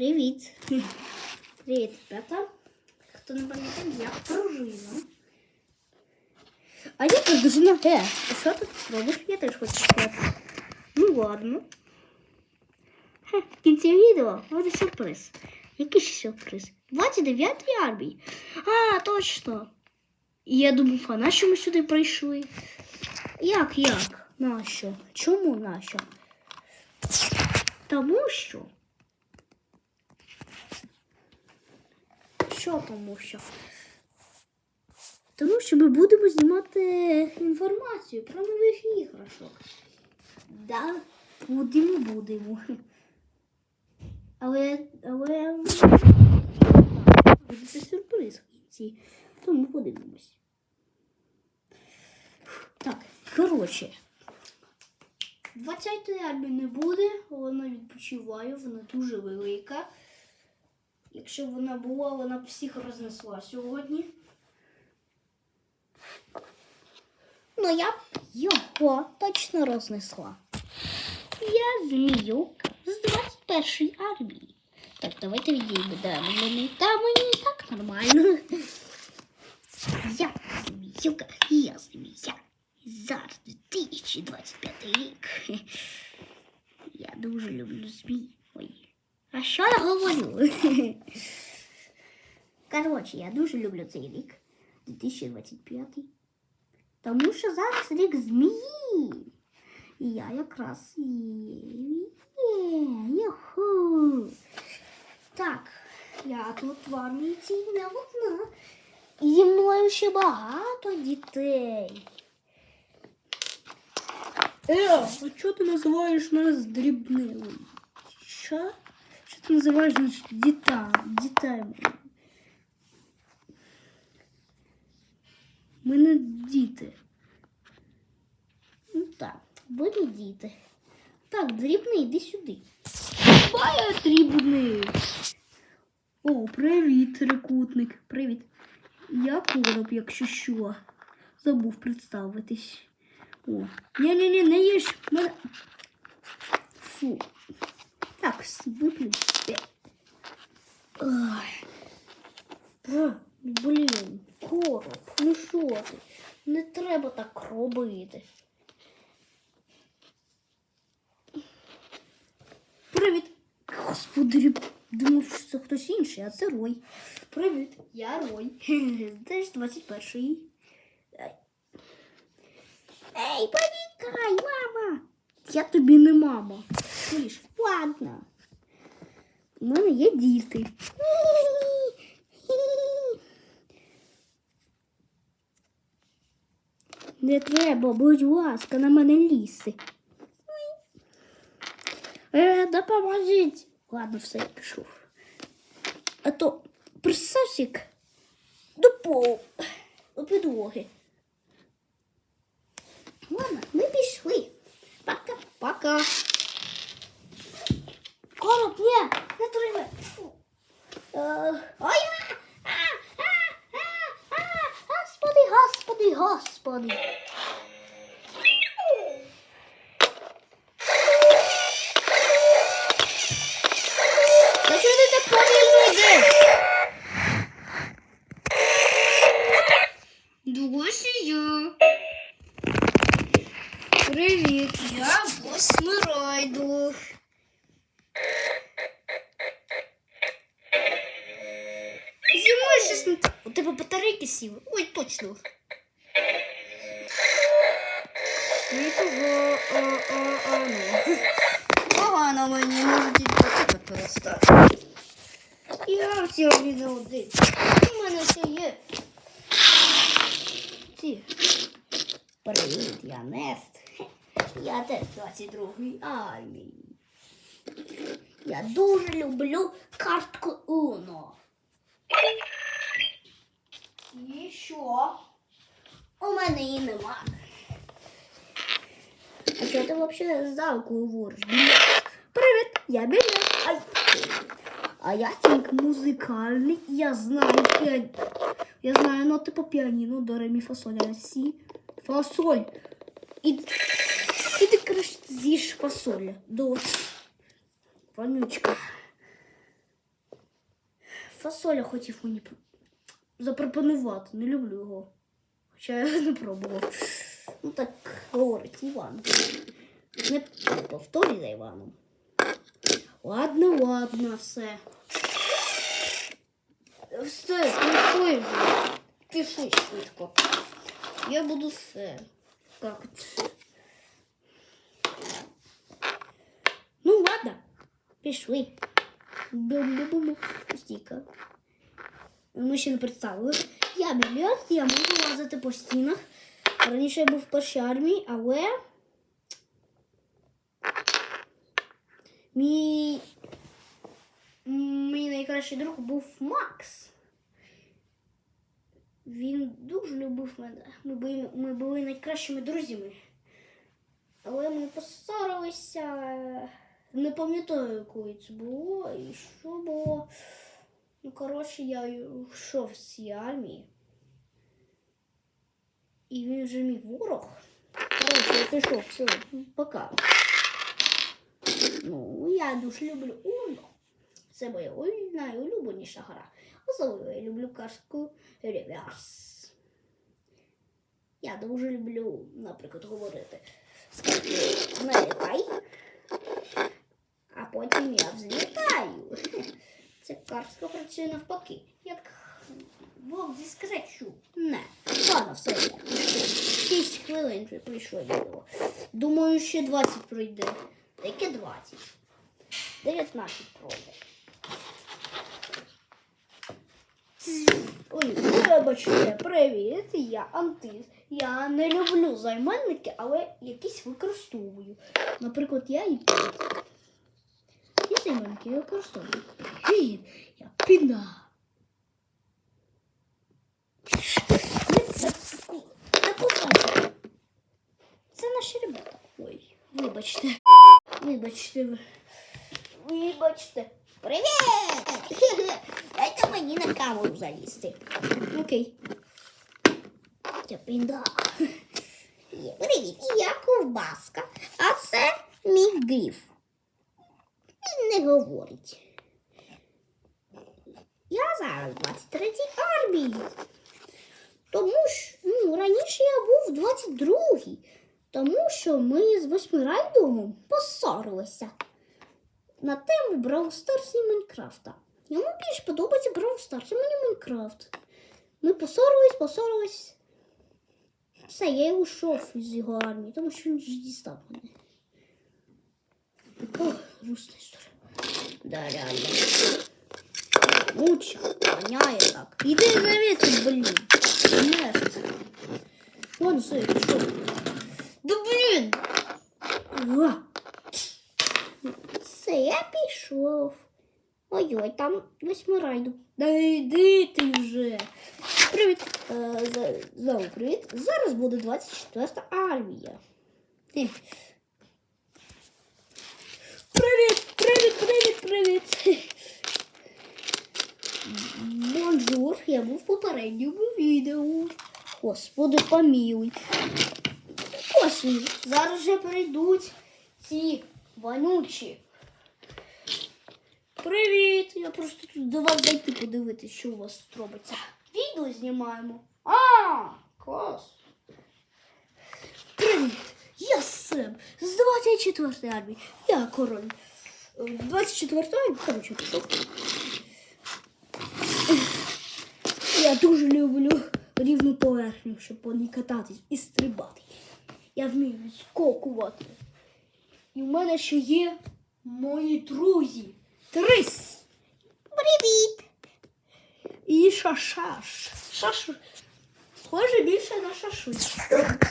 Привіт. Привіт, ребята. Хто не пам'ятає, я пружина. А я пружина. Е, а що тут робиш? Я теж хочу сказати. Ну ладно. Хе, в кінці відео буде сюрприз. Який ще сюрприз? 29 армій. А, точно. І я думав, а нащо ми сюди прийшли? Як, як? Нащо? Чому нащо? Тому що. Що тому що? Тому що ми будемо знімати інформацію про нових іграшок. Да, будемо, будемо. Але, але буде сюрприз в кінці. Тому подивимось. Так, коротше. 20-ї армії не буде, вона відпочиває, вона дуже велика. Якщо б вона була, вона б всіх рознесла сьогодні. Ну, я б його точно рознесла. Я зміюк з 21-ї армії. Так, давайте відійдемо. Мені та мені і так нормально. Я зміюка, я змія. Зараз 2025 рік. Я дуже люблю змій. Ой. А що я говорю? Коротше, я дуже люблю цей рік. 2025. Тому що зараз рік змії. І я якраз є. Є. Юху. Так, я тут в армії цій не одна. І зі мною ще багато дітей. Е, а що ти називаєш нас дрібними? Що? Що ти називаєш нас дітей? Ми не діти. Ну так, ви не діти. Так, дрібний, йди сюди. Бая дрібний. О, привіт, трикутник. Привіт. Я короб, якщо що. Забув представитись. О, ні-ні-ні, не їж. Фу. Так, виплю. Ой. Блін, короб, ну що ти? Не треба так робити. Привіт. Господи, думав, що це хтось інший, а це Рой. Привіт, я Рой. Теж 21-й. Ей, Ей, повікай, мама. Я тобі не мама. Слиш, ладно. У мене є діти. Не треба, будь ласка, на мене ліси. Е, допоможіть. Ладно, все, я пішов. А то присосік до полу, до підлоги. Ладно, ми пішли. Пока-пока. Короб, ні, не. Фу. Е, Ой, господи, господи, господи. Погано мені, оце перестати. Я сьогодні не один. У мене ще є. Ці. Привіт, я Нест. Я теж 22-й армії. Я дуже люблю картку Уно. І? У мене її нема. А що ти взагалі ззаку говориш? Привіт, я. Ай. А я тільки музикальний, я знаю піані... Я знаю ноти по піаніно, до ре, мі, фа, соль, ля, сі, фасоль. І ти, краще, з'їж фасоль. До. Вонючка. фасоля хотів мені запропонувати. Не люблю його. Хоча я не пробував. Ну так говорить Іван. Не повторюй за Іваном. Ладно, ладно, все. Все, пішли вже. Пішли швидко. Я буду все. Как это? Ну ладно, пішли. Бум-бум-бум. Стіка. Ми ще не представили. Я білет, я можу лазити по стінах. Раніше я був в першій армії, але мій, мій найкращий друг був Макс. Він дуже любив мене. Ми були, ми були найкращими друзями. Але ми посварилися. Не пам'ятаю, коли це було і що було. Ну, коротше, я йшов з цієї армії. І він вже мій ворог. Коротше, я пішов, все, пока. Ну, я дуже люблю Уно. Це моя найулюбленіша гра. Особливо я люблю картку реверс. Я дуже люблю, наприклад, говорити налітай, а потім я взлітаю. Ця картка працює навпаки. Як Бог зі скречу. Не. Ладно, все. я пішов. Шість хвилин вже прийшло. Думаю, ще 20 пройде. Яке 20? 19 пройде. Ой, вибачте, привіт, я Антис. Я не люблю займенники, але якісь використовую. Наприклад, я і під. І я використовую. Привіт, я піна. Це наші ребята. Ой, вибачте. Вибачте. Вибачте. Привіт! Дайте мені на камеру залізти. Окей. Я пінда. Привіт, я ковбаска, а це мій гриф. Він не говорить. Я зараз 23-й армії. Тому що ну, раніше я був 22-й. Тому що ми з восьмирайдовим поссорилися на тему Brawl Stars і Майнкрафта. Йому більш подобається Brawl Stars, а мені Майнкрафт. Ми поссорились, поссорились. Все, я й ушов із його армії, тому що він вже дістав мене. Ох, грустна історія. Да, реально. Муча, воняє так. Іди завіться, блін. Мерз. Вон все, пішов. Да блін! А. Все, я пішов. Ой-ой, там восьмирайду. Да йди ти вже. Привіт. Е, Знову привіт. Зараз буде 24 армія. Привіт, привіт, привіт, привіт. Бонжур, я був в попередньому відео. Господи, помілуй. Ось він. Зараз вже прийдуть ці вонючі. Привіт! Я просто тут до вас зайти подивитися, що у вас тут робиться. Відео знімаємо. А, клас. Привіт! Я Сем з 24 армії. Я король. 24 армії, коротше, пішов. Я дуже люблю рівну поверхню, щоб по ній кататись і стрибати. Я вмію відскокувати. І в мене ще є мої друзі. Трис. Привіт. І шашаш. Шаш. Схоже більше на шашлик.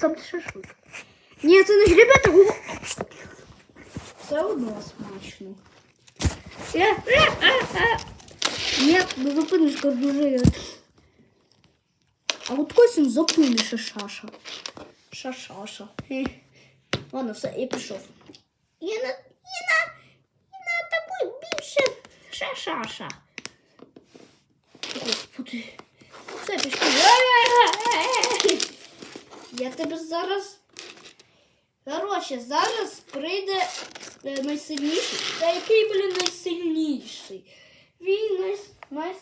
Сам шашлик. Ні, це не гребета. гу- Все одно смачно. Е, е, е, е. Ні, не зупиниш кордужею. А от він зупиниш шаша. Шашаша. Хе. Ладно, все, я пішов. І на, і на, і на таку більше шашаша. Господи. Все, пішов. Я тебе зараз. Коротше, зараз прийде е, найсильніший. Та який, блін, найсильніший? Він най,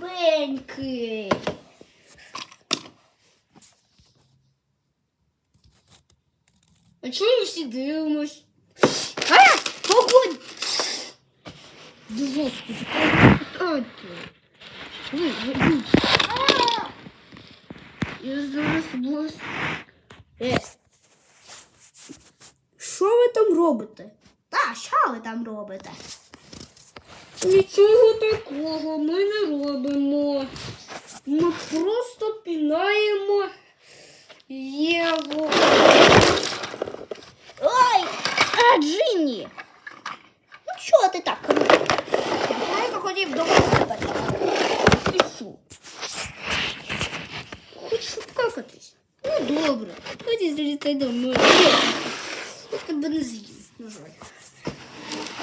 най, А чому ми всі дивимось? А! Погодь! Да. Я зараз бос. Е. Що ви там робите? Та, що ви там робите? Нічого такого ми не робимо. Ми просто пінаємо Єву. Ой, а Джинні. Ну чого ти так робиш? Я захотів до тебе. Ти що? Хочеш обкакатись? Ну добре. Тоді залітай до мене. Я тебе не з'їм, на жаль.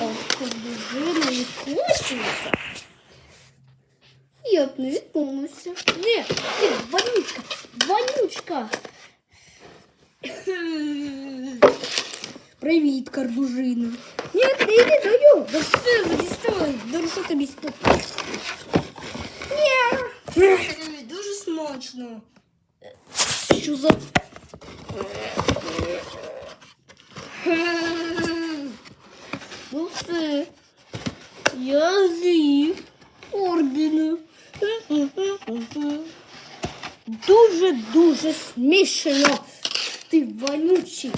А от коли жирно відпуститься, я б не відмовився. Ні, ти вонючка, вонючка. Привіт, карбужина. Ні, не йди до нього. Да все, діставай, доросу тобі спити. Ні. Дуже смачно. Що за... Ну все. Я з'їв ордена. Дуже-дуже смішно. Ти вонючий.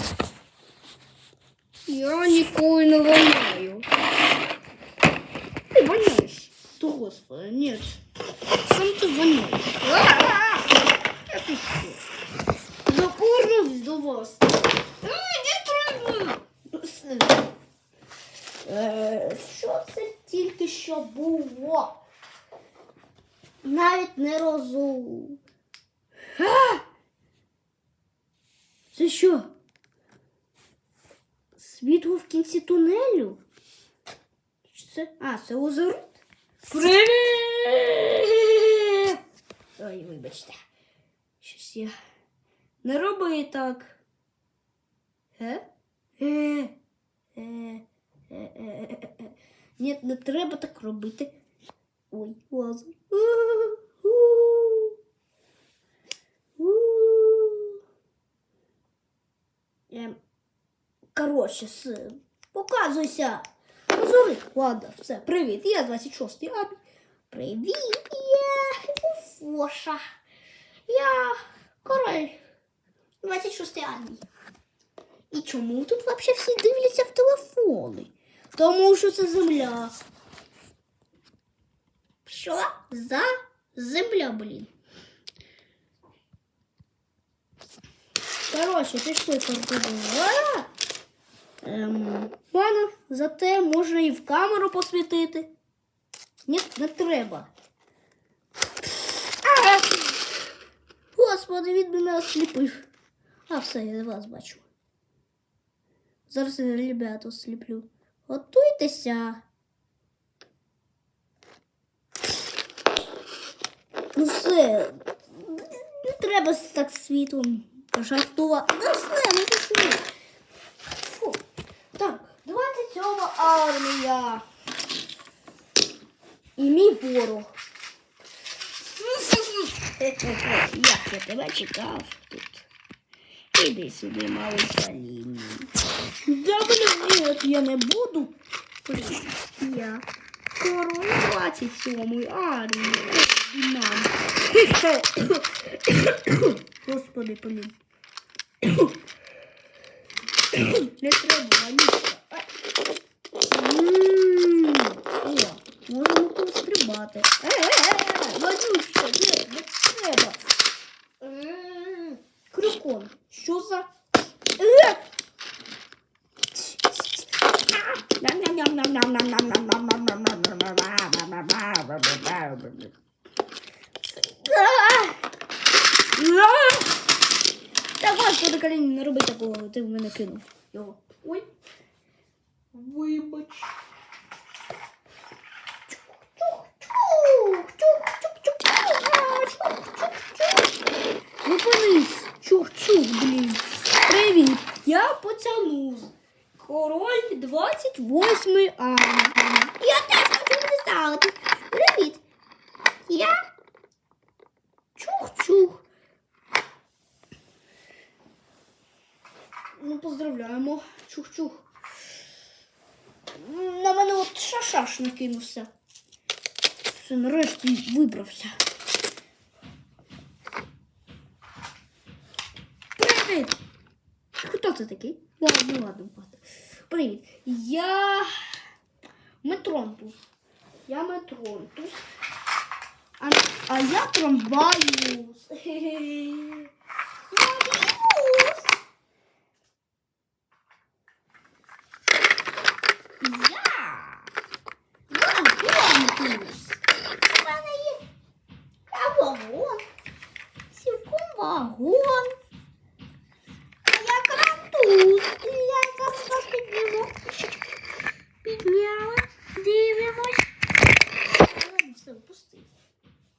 Я ніколи не воняю. Ти воняєш. То господи, ні. Сам ти воняєш. А ти що? Докорюсь до вас. Ну. Е, Що це тільки що було? Навіть не розум. Це що? Світло в кінці тунелю? Це? А, це озерот? Привіт! Ой, вибачте. Щось я не роби так. Е? Е? Е? Е? Е? Е? Е? Ні, не треба так робити. Ой, лазер. У-у-у. У. Ем, Коротше, с... показуйся. Позори. Ладно, все, привіт. Я 26-й Абі. Привіт, я Уфоша. Я король 26-й армії. І чому тут взагалі всі дивляться в телефони? Тому що це земля. Що за земля, блін? Коротше, пішли картину. Ем, ладно, зате можна і в камеру посвітити. Ні, не треба. А! Господи, він мене осліпив. А все, я вас бачу. Зараз я ребят осліплю. Готуйтеся. Ну все. Не треба так світлом пожартувати. Ну все, ну пішли. 27 армія. І мій ворог. Як я тебе чекав тут. Іди сюди, малыша лінії. Да нет, я не буду. Я король 27 армії. Господи, блин. Не треба, Ванюшка. О, можемо пострибати. Е-е-е, Ванюшка, ні, не треба. М, Крюкон, що за... Е! Господи, Каліні, не роби такого, ти в мене кинув його. Ой. Вибач. Зупинись. Чух-чух, блін. Привіт. Я потянусь. Король 28 А. Я теж хочу представити. Привіт. Я чух-чух. Ну, поздравляємо. Чух-чух. На мене от шашаш накинувся. Все, нарешті вибрався. Привіт! Хто це такий? Ладно, ладно, ладно. Привіт. Я Метронтус. Я Метронтус. А, а я трамваюс. Мобіус. Я Вагонтус. У мене є я вагон. Цілком вагон. А я крантус. І я зараз вас підніму. Підняла. Дивимось. Ладно, все, пусти.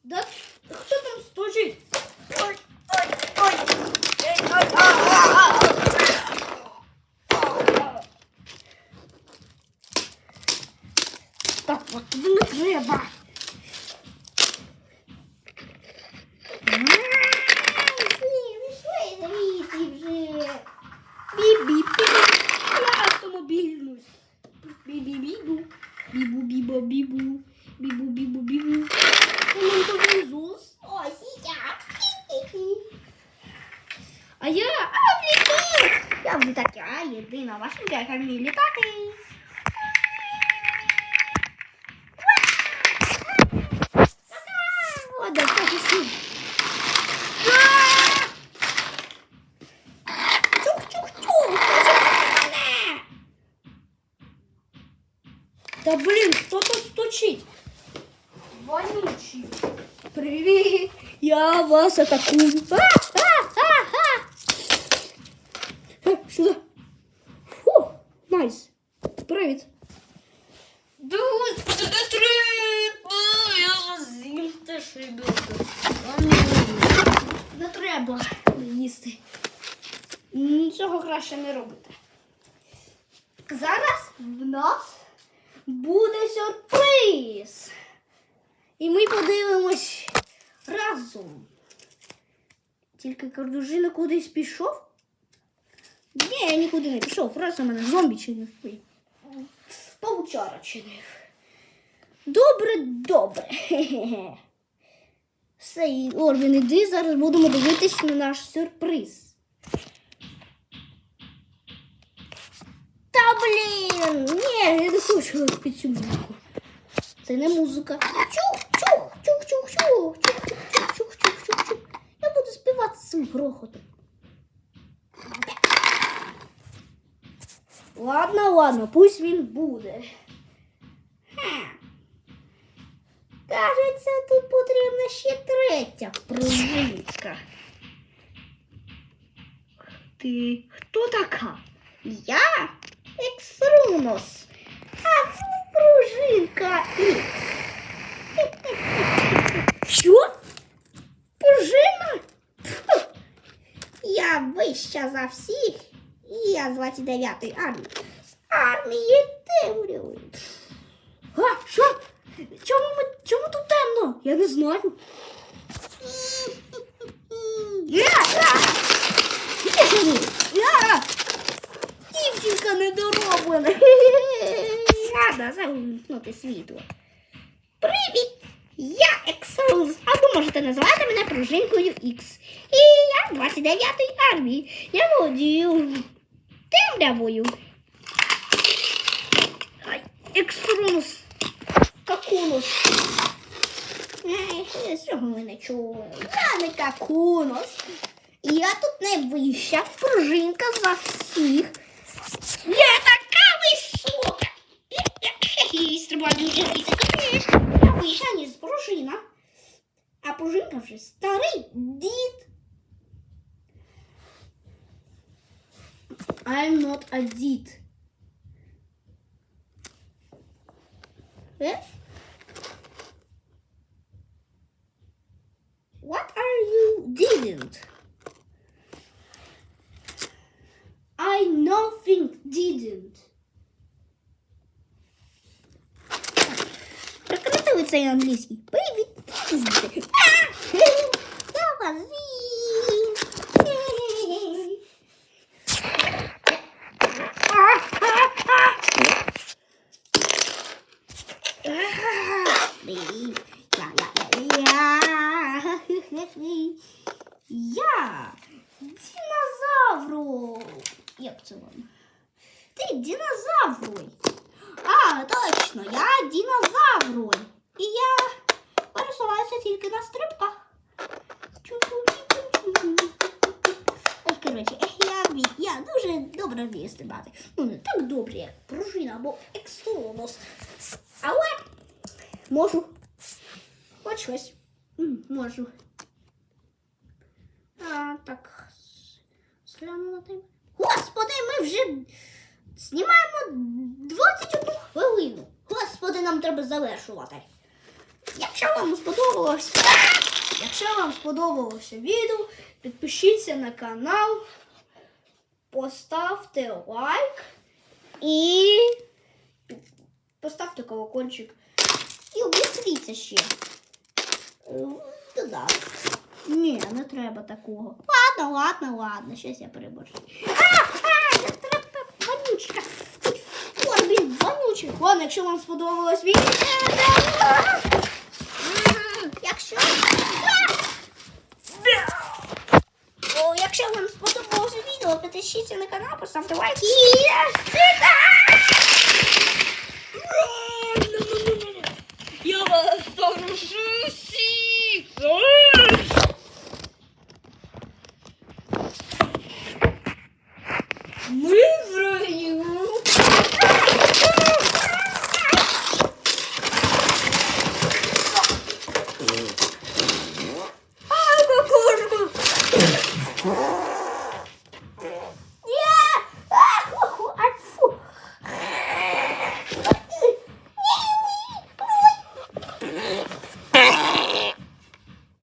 Да хто там стучить ой, ой. Ей, ой, а, а, а. Так, от туди не треба. Бі-бі-бі. Я автомобільнусь. Бі-бі-бібу. Бібу-бібо-бібу. Бібу-бібу-бібу. Монтовізус. Ось я. А я а, влітаю. Я в літаки. Я єдина машинка, яка вміє літати. О, да, так і сім. Чух-чух-чух. мене. Та блін, хто тут стучить? Вонючий. Привіт, я вас атакую. А, а, а, а. Е, Що? Фу, найс. Господи, не треба. Їсти. М, Цього краще не робити. Зараз в нас буде сюрприз. І ми подивимось разом. Тільки кардужина кудись пішов. Ні, я нікуди не пішов, просто мене зомбі чинив. Паучара чинив. Добре, добре. Все, Орвін, іди, зараз будемо дивитись на наш сюрприз. Та блін! Ні, я не хочу під цю музику. Це не музика. Чух, чух, чух, чух, чух, чух буду співати з цим грохотом. Ладно, ладно, пусть він буде. Кажеться, тут потрібна ще третя пружинка. Ти хто така? Я Ексрунос. А пружинка Ікс. Що? Пружина? Фу. Я вища за всіх. І я з 29-ї армії. З армії темряви. А, що? Чому, ми, чому тут темно? Я не знаю. Дівчинка недороблена. Треба замкнути світло. Привіт! Я Ексрус, або можете називати мене пружинкою X. І я 29-ї армії. Я володію темрявою. Ай, Ексрус. Какунус. Ей, з цього ви не чули. Я не какунус. Я тут не вища пружинка за всіх. Я така висока. Хе-хе, стрибаю дуже високо. Я вища, ніж пружина. А пружинка вже старий дід. I'm not a did. Eh? What are you didn't? I nothing didn't. Прокрутили цей англійський. Привіт. Я, я, я, я. Я динозавру. Як це вам? Ти динозавруй. А, точно, я динозавруй. І я пересуваюся тільки на стрибках. Коротше, я, я дуже добре вмію стрибати. Ну, не так добре, як пружина або екстродос. Але можу. Хоч щось. Можу. А, так. Гляну на тайм. Господи, ми вже знімаємо 21 хвилину. Господи, нам треба завершувати. Якщо вам сподобалось, якщо вам сподобалося відео, підпишіться на канал, поставте лайк і поставте колокольчик. І обіцяйте ще. Е, Туди. Ні, не треба такого. Ладно, ладно, ладно, щас я переборщу. Вонючка. Ладно, якщо вам сподобалось відео, якщо... О, якщо вам сподобалося відео, підпишіться на канал, поставте лайк і... Я вас зарушу всіх!